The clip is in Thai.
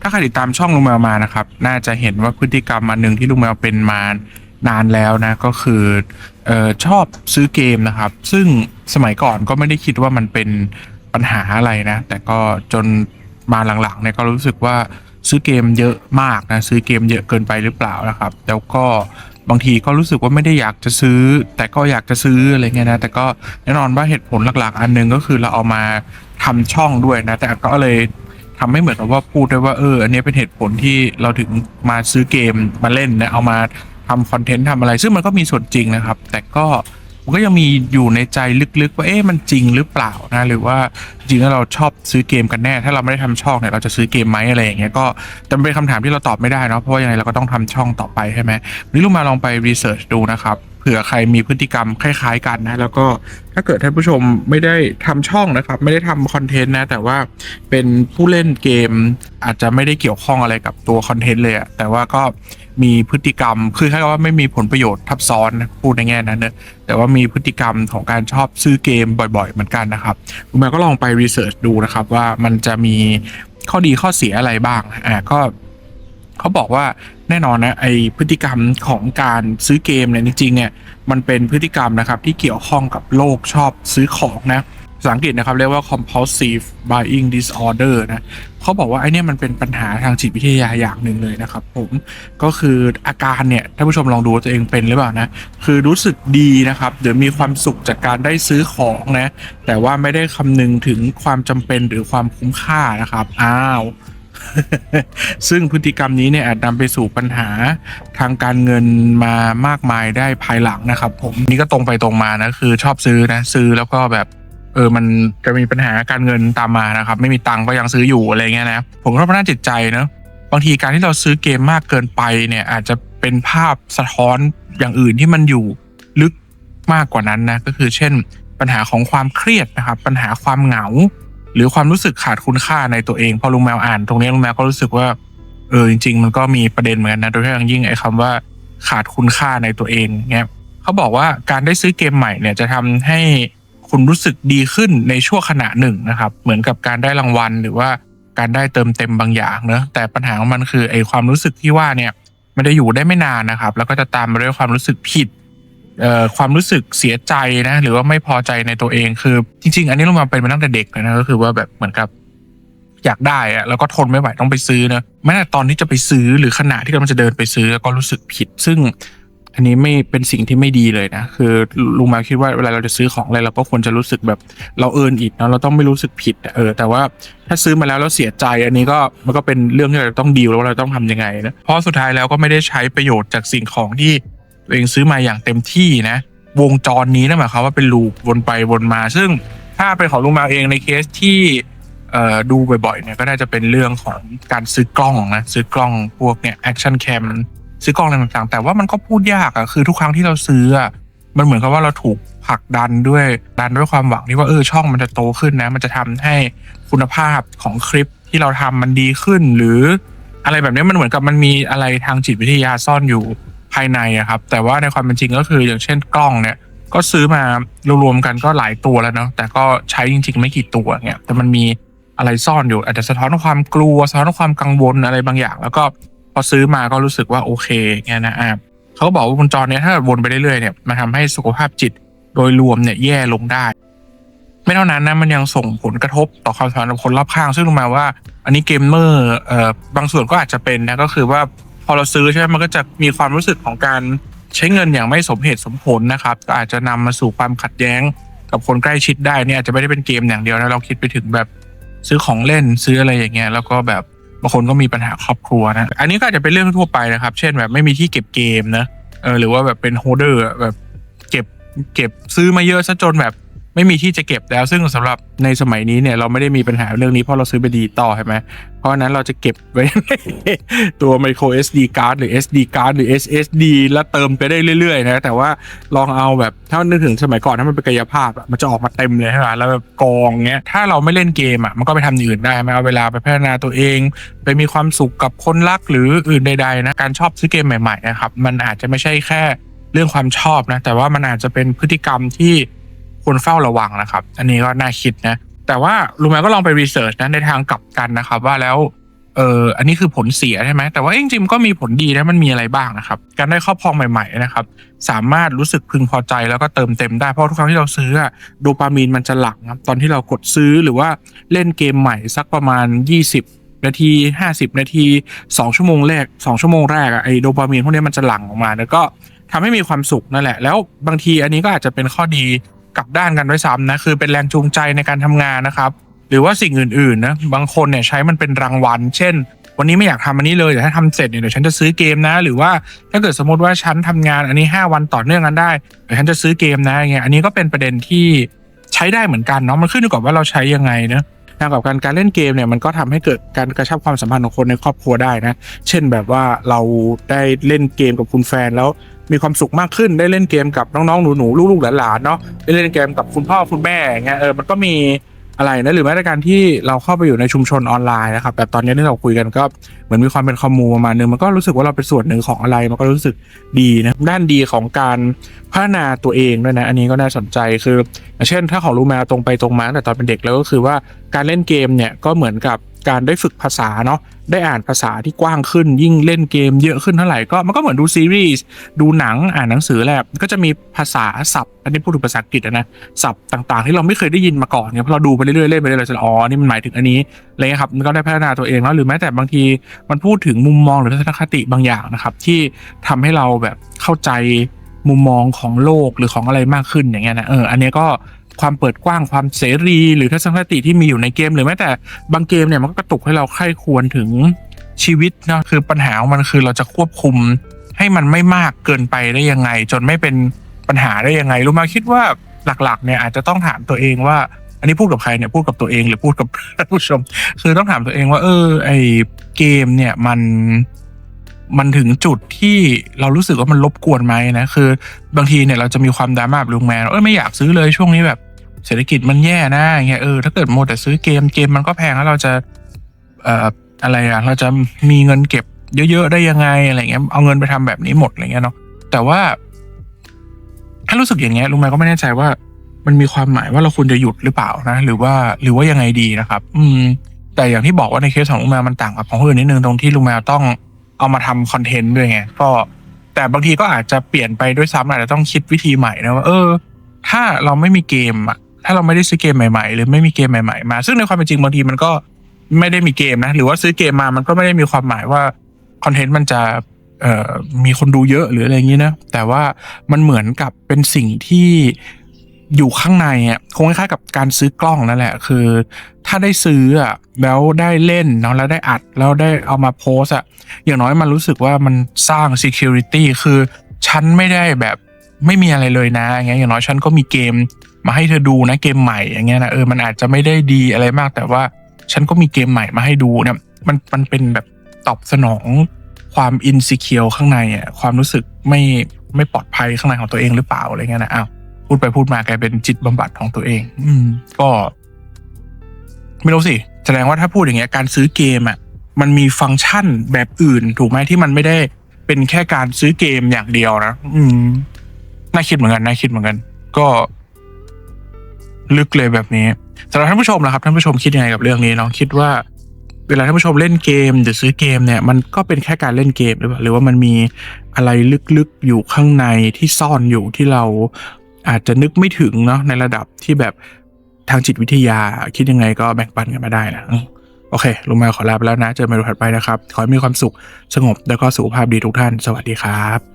ถ้าใครติดตามช่องลุงแมวมานะครับ น่าจะเห็นว่าพฤติกรรมอันหนึ่งที่ลุงแมวเป็นมานานแล้วนะ ก็คือออชอบซื้อเกมนะครับ ซึ่งสมัยก่อนก็ไม่ได้คิดว่ามันเป็นปัญหาอะไรนะ แต่ก็จนมาหลังๆเนี่ยก็รู้สึกว่าซื้อเกมเยอะมากนะ ซื้อเกมเยอะเกินไปหรือเปล่านะครับ แล้วก็บางทีก็รู้สึกว่าไม่ได้อยากจะซื้อ แต่ก็อยากจะซื้ออะไรเงี้ยนะ แต่ก็แน่นอนว่าเหตุผลหลักๆ อันหนึงก็คือเราเอามาทำช่องด้วยนะ แต่ก็เลย ทำให้เหมือนกับว่าพูดได้ว่าเอออันนี้เป็นเหตุผลที่เราถึงมาซื้อเกมมาเล่นนะเอามาทำคอนเทนต์ทำอะไร ซึ่งมันก็มีส่วนจริงนะครับ แต่ก็มันก็ยังมีอยู่ในใจลึกๆ ว่าเอ๊ะมันจริงหรือเปล่านะหรือว่าจริงแล้วเราชอบซื้อเกมกันแน่ ถ้าเราไม่ได้ทำช่องเนี่ยเราจะซื้อเกมไหมอะไรอย่างเงี้ยก็แต่เป็นคำถามที่เราตอบไม่ได้เนาะเพราะว่ายังไงเราก็ต้องทำช่องต่อไปใช่ไหมนนี่ลุงมาลองไปรีเสิร์ชดูนะครับ เผื่อใครมีพฤติกรรมคล้าย ๆ กันนะ แล้วก็ถ้าเกิดท่านผู้ชมไม่ได้ทำช่องนะครับ ไม่ได้ทำคอนเทนต์นะ แต่ว่าเป็นผู้เล่นเกมอาจจะไม่ได้เกี่ยวข้องอะไรกับตัวคอนเทนต์เลยอะแต่ว่าก็มีพฤติกรรมคือแค่ว่าไม่มีผลประโยชน์ทับซ้อนพูดในแง่นั้นเนอะแต่ว่ามีพฤติกรรมของการชอบซื้อเกมบ่อย ๆ เหมือนกันนะครับคุณแม่ก็ลองไปรีเสิร์ชดูนะครับว่ามันจะมีข้อดีข้อเสียอะไรบ้างอ่าก็ เขาบอกว่าแน่นอนนะไอพฤติกรรมของการซื้อเกมเนี่ยจริงๆเนี่ยมันเป็นพฤติกรรมนะครับที่เกี่ยวข้องกับโลกชอบซื้อของนะภาษาอังกฤษนะครับเรียกว่า compulsive buying disorder นะเขาบอกว่าไอเนี่ยมันเป็นปัญหาทางจิตวิทยาอย่างหนึ่งเลยนะครับผมก็คืออาการเนี่ยท่านผู้ชมลองดูตัวเองเป็นหรือเปล่านะคือรู้สึกดีนะครับเดี๋ยวมีความสุขจากการได้ซื้อของนะแต่ว่าไม่ได้คำนึงถึงความจำเป็นหรือความคุ้มค่านะครับอ้าว ซึ่งพฤติกรรมนี้เนี่ยอาจนำไปสู่ปัญหาทางการเงินมามากมายได้ภายหลังนะครับ ผมนี่ก็ตรงไปตรงมานะคือชอบซื้อนะซื้อแล้วก็แบบเออมันจะมีปัญหาการเงินตามมานะครับ ไม่มีตังค์ก็ยังซื้ออยู่อะไรเงี้ยนะผมก็ว่าน่าจิตใจเนอะบางทีการที่เราซื้อเกมมากเกินไปเนี่ยอาจจะเป็นภาพสะท้อนอย่างอื่นที่มันอยู่ลึกมากกว่านั้นนะก็คือเช่น ปัญหาของความเครียดนะครับ ปัญหาความเหงา หรือความรู้สึกขาดคุณค่าในตัวเอง พอลุงแมวอ่านตรงนี้ลุงแมวก็รู้สึกว่าเออจริง ๆ มันก็มีประเด็นเหมือนกันนะโดยเฉพาะอย่างยิ่งไอ้คำว่าขาดคุณค่าในตัวเองเงี้ยเขาบอกว่าการได้ซื้อเกมใหม่เนี่ยจะทำให้คุณรู้สึกดีขึ้นในช่วงขณะหนึ่งนะครับ เหมือนกับการได้รางวัลหรือว่าการได้เติมเต็มบางอย่างเนอะแต่ปัญหาของมันคือไอ้ความรู้สึกที่ว่าเนี่ยมันจะอยู่ได้ไม่นานนะครับ แล้วก็จะตามมาด้วยความรู้สึกผิด ความรู้สึกเสียใจนะ หรือว่าไม่พอใจในตัวเองคือ จริง ๆ อันนี้เรามาเป็นมาตั้งแต่เด็กเลยนะก็คือว่าแบบเหมือนกับอยากได้อะแล้วก็ทนไม่ไหวต้องไปซื้อนะแม้แต่ตอนที่จะไปซื้อหรือขณะที่กำลังจะเดินไปซื้อก็รู้สึกผิด ซึ่ง อันนี้ไม่เป็นสิ่งที่ไม่ดีเลยนะ คือลุงมาคิดว่าเวลาเราจะซื้อของอะไรเราก็ควรจะรู้สึกแบบเราเอินอีกเนาะเราต้องไม่รู้สึกผิดเออแต่ว่าถ้าซื้อมาแล้วแล้วเสียใจ อันนี้ก็มันก็เป็นเรื่องที่เราต้องดีลแล้วว่าเราต้องทำยังไงนะเพราะสุดท้ายแล้วก็ไม่ได้ใช้ประโยชน์จากสิ่งของที่ ตัวเองซื้อมาอย่างเต็มที่นะ วงจรนี้นั่นหมายความว่าเป็นลูปวนไปวนมา ซึ่งถ้าเป็นของลุงมาเองในเคสที่ดูบ่อยๆเนี่ยก็น่าจะเป็นเรื่องของการซื้อกล้องนะซื้อกล้องพวกเนี่ยแอคชั่นแคมซื้อกล้องอะไรต่างๆ แต่ว่ามันก็พูดยากอะคือทุกครั้งที่เราซื้อมันเหมือนกับว่าเราถูกผลักดันด้วยดันด้วยความหวังที่ว่าเออช่องมันจะโตขึ้นนะ มันจะทำให้คุณภาพของคลิปที่เราทำมันดีขึ้น หรืออะไรแบบนี้มันเหมือนกับมันมีอะไรทางจิตวิทยาซ่อนอยู่ ภายในอะครับ แต่ว่าในความเป็นจริงก็คืออย่างเช่นกล้องเนี่ย ก็ซื้อมารวมๆกันก็หลายตัวแล้วเนาะแต่ก็ใช้จริง ๆ ไม่กี่ตัวเนี่ยแต่มันมีอะไรซ่อนอยู่อาจจะสะท้อนความกลัวสะท้อนความกังวลอะไรบางอย่าง แล้วก็พอซื้อมาก็รู้สึกว่าโอเคเงี้ยนะอะเขาก็บอกว่าวงจรเนี้ยถ้าวนไปเรื่อยๆเนี่ยมันทำให้สุขภาพจิตโดยรวมเนี่ยแย่ลงได้ ไม่เท่านั้นนะมันยังส่งผลกระทบต่อความสัมพันธ์กับคนรอบข้าง ซึ่งรู้มาว่า อันนี้เกมเมอร์เอ่อบางส่วนก็อาจจะเป็นนะก็คือว่า อเราซื้อใช่ไหมมันก็จะมีความรู้สึกของการใช้เงินอย่างไม่สมเหตุสมผลนะครับก็อาจจะนำมาสู่ความขัดแย้งกับคนใกล้ชิดได้เนี่ยอาจจะไม่ได้เป็นเกมอย่างเดียวนะเราคิดไปถึงแบบซื้อของเล่นซื้ออะไรอย่างเงี้ยแล้วก็แบบบางคนก็มีปัญหาครอบครัวนะอันนี้ก็อาจจะเป็นเรื่องทั่วไปนะครับ เช่นแบบไม่มีที่เก็บเกมนะเออหรือว่าแบบเป็นโฮเดอร์แบบเก็บเก็บซื้อมาเยอะซะจนแบบ ไม่มีที่จะเก็บแล้ว ซึ่งสำหรับในสมัยนี้เนี่ยเราไม่ได้มีปัญหาเรื่องนี้เพราะเราซื้อไปดีต่อใช่ไหมเพราะนั้นเราจะเก็บไว้ตัว micro SD card หรือ SD card หรือ SSD แล้วเติมไปได้เรื่อยๆนะแต่ว่าลองเอาแบบถ้านึกถึงสมัยก่อนถ้ามันเป็นกายภาพมันจะออกมาเต็มเลยใช่ไหมแล้วแบบกองเงี้ยถ้าเราไม่เล่นเกมอะมันก็ไปทำอย่างอื่นได้ไหมเอาเวลาไปพัฒนาตัวเอง ไปมีความสุขกับคนรักหรืออื่นใดๆนะการชอบซื้อเกมใหม่ๆนะครับมันอาจจะไม่ใช่แค่เรื่องความชอบนะแต่ว่ามันอาจจะเป็นพฤติกรรมที่ ควรเฝ้าระวังนะครับ อันนี้ก็น่าคิดนะ แต่ว่าลุงแมวก็ลองไปรีเสิร์ชนะในทางกลับกันนะครับ ว่าแล้วเอออันนี้คือผลเสียใช่ไหมแต่ว่าจริงๆก็มีผลดีนะมันมีอะไรบ้างนะครับ การได้ครอบครองใหม่ ๆนะครับ สามารถรู้สึกพึงพอใจแล้วก็เติมเต็มได้เพราะทุกครั้งที่เราซื้ออะโดปามีนมันจะหลั่งครับตอนที่เรากดซื้อหรือว่าเล่นเกมใหม่สักประมาณ 20 นาที 50 นาที 2 ชั่วโมงแรก 2 ชั่วโมงแรกอะไอโดปามีนพวกนี้มันจะหลั่งออกมาแล้วก็ทำให้มีความสุขนั่นแหละ แล้วบางทีอันนี้ก็อาจจะเป็นข้อดี กลับด้านกันด้วยซ้ำนะคือเป็นแรงจูงใจในการทำงานนะครับ หรือว่าสิ่งอื่นๆนะบางคนเนี่ยใช้มันเป็นรางวัล เช่น วันนี้ไม่อยากทำอันนี้เลยแต่ถ้าทำเสร็จเนี่ยเดี๋ยวฉันจะซื้อเกมนะ หรือว่าถ้าเกิดสมมติว่าฉันทำงานอันนี้ 5 วันต่อเนื่องกันได้เดี๋ยวฉันจะซื้อเกมนะอย่างเงี้ยอันนี้ก็เป็นประเด็นที่ใช้ได้เหมือนกันเนาะมันขึ้นอยู่กับว่าเราใช้ยังไงนะทางกับการการเล่นเกมเนี่ยมันก็ทำให้เกิดการกระชับความสัมพันธ์ของคนในครอบครัวได้นะ เช่นแบบว่าเราได้เล่นเกมกับคุณแฟนแล้ว มีความสุขมากขึ้นได้เล่นเกมกับน้องๆหนูๆลูกๆหลานๆเนาะได้เล่นเกมกับคุณพ่อคุณแม่อย่างเงี้ยเออมันก็มีอะไรนะหรือแม้แต่การที่เราเข้าไปอยู่ในชุมชนออนไลน์นะครับแต่ตอนนี้ที่เราคุยกันก็เหมือนมีความเป็นคอมมูประมาณนึงมันก็รู้สึกว่าเราเป็นส่วนหนึ่งของอะไร มันก็รู้สึกดีนะด้านดีของการพัฒนาตัวเองด้วยนะอันนี้ก็น่าสนใจคือเช่นถ้าของรู้มาตรงไปตรงมาแต่ตอนเป็นเด็กแล้วก็คือว่าการเล่นเกมเนี่ยก็เหมือนกับ การได้ฝึกภาษาเนาะได้อ่านภาษาที่กว้างขึ้น ยิ่งเล่นเกมเยอะขึ้นเท่าไหร่ก็มันก็เหมือนดูซีรีส์ดูหนังอ่านหนังสือแหละก็จะมีภาษาศัพท์ อันนี้พูดถึงภาษาอังกฤษนะศัพท์ต่างๆ ที่เราไม่เคยได้ยินมาก่อนเนี่ยพอเราดูไปเรื่อยๆเล่นไปเรื่อยๆเราจะอ๋อนี่มันหมายถึงอันนี้อะไรเงี้ยครับมันก็ได้พัฒนาตัวเองแล้วหรือแม้แต่บางทีมันพูดถึงมุมมองหรือทัศนคติบางอย่างนะครับที่ทำให้เราแบบเข้าใจมุมมองของโลกหรือของอะไรมากขึ้นอย่างเงี้ยนะเอออันนี้ก็ ความเปิดกว้างความเสรี หรือทัศนคติที่มีอยู่ในเกม หรือแม้แต่บางเกมเนี่ยมันก็กระตุกให้เราใคร่ควรถึงชีวิตนะคือปัญหาของมันคือเราจะควบคุมให้มันไม่มากเกินไปได้ยังไง จนไม่เป็นปัญหาได้ยังไงรู้มาคิดว่าหลักๆเนี่ยอาจจะต้องถามตัวเองว่า อันนี้พูดกับใครเนี่ยพูดกับตัวเองหรือพูดกับท่านผู้ชม คือต้องถามตัวเองว่า เออ ไอเกมเนี่ยมันมันถึงจุดที่เรารู้สึกว่ามันรบกวนไหมนะคือบางทีเนี่ยเราจะมีความดราม่าบบลุงแมนเออไม่อยากซื้อเลยช่วงนี้แบบ เศรษฐกิจมันแย่นะอย่างเงี้ยเออถ้าเกิดโมวแต่ซื้อเกมเกมมันก็แพงแล้วเราจะเอ่ออะไรอะเราจะมีเงินเก็บเยอะๆได้ยังไงอะไรเงี้ยเอาเงินไปทำแบบนี้หมดอะไรเงี้ยเนาะแต่ว่า ถ้ารู้สึกอย่างเงี้ยลุงแมก็ไม่แน่ใจว่า มันมีความหมายว่าเราควรจะหยุดหรือเปล่านะ หรือว่าหรือว่ายังไงดีนะครับ อืม แต่อย่างที่บอกว่าในเคสของลุงแมวมันต่างกับของคนอื่นนิดนึงตรงที่ลุงแมวต้องเอามาทำคอนเทนต์ด้วยไงก็แต่บางทีก็อาจจะเปลี่ยนไปด้วยซ้ำอาจจะต้องคิดวิธีใหม่นะว่าเออ ถ้าเราไม่มีเกมอะ ถ้าเราไม่ได้ซื้อเกมใหม่ๆ หรือไม่มีเกมใหม่ๆมา ซึ่งในความเป็นจริงบางทีมันก็ไม่ได้มีเกมนะ หรือว่าซื้อเกมมามันก็ไม่ได้มีความหมายว่าคอนเทนต์มันจะมีคนดูเยอะหรืออะไรอย่างนี้นะ แต่ว่ามันเหมือนกับเป็นสิ่งที่อยู่ข้างในอะคงคล้ายๆกับการซื้อกล้องนั่นแหละ คือ ถ้าได้ซื้ออะแล้วได้เล่นเนาะแล้วได้อัดแล้วได้เอามาโพสอะอย่างน้อยมันรู้สึกว่ามันสร้าง security คือฉันไม่ได้แบบไม่มีอะไรเลยนะอย่างเงี้ยอย่างน้อยฉันก็มีเกม มาให้เธอดูนะเกมใหม่อย่างเงี้ยนะเออมันอาจจะไม่ได้ดีอะไรมาก แต่ว่าฉันก็มีเกมใหม่มาให้ดูเนี่ยมันมันเป็นแบบตอบสนองความอินสิเคียวข้างในอะความรู้สึกไม่ไม่ปลอดภัยข้างในของตัวเองหรือเปล่าอะไรเงี้ยนะอ้าวพูดไปพูดมากลายเป็นจิตบำบัดของตัวเอง อืม ก็ ไม่รู้สิแสดงว่าถ้าพูดอย่างเงี้ยการซื้อเกมอะมันมีฟังก์ชันแบบอื่น ถูกไหมที่มันไม่ได้เป็นแค่การซื้อเกมอย่างเดียวนะ อืม น่าคิดเหมือนกัน น่าคิดเหมือนกัน ก็ ลึกเลยแบบนี้สำหรับท่านผู้ชมนะครับท่านผู้ชมคิดยังไงกับเรื่องนี้เนาะคิดว่า เวลาท่านผู้ชมเล่นเกมหรือซื้อเกมเนี่ยมันก็เป็นแค่การเล่นเกมหรือเปล่าหรือว่ามันมีอะไรลึกๆอยู่ข้างในที่ซ่อนอยู่ที่เราอาจจะนึกไม่ถึงเนาะในระดับที่แบบทางจิตวิทยาคิดยังไงก็แบ่งปันกันมาได้นะโอเค ลุงมวขอลาไปแล้วนะ เจอกันใหม่ในถัดไปนะครับ ขอให้มีความสุขสงบแล้วก็สุขภาพดีทุกท่าน สวัสดีครับ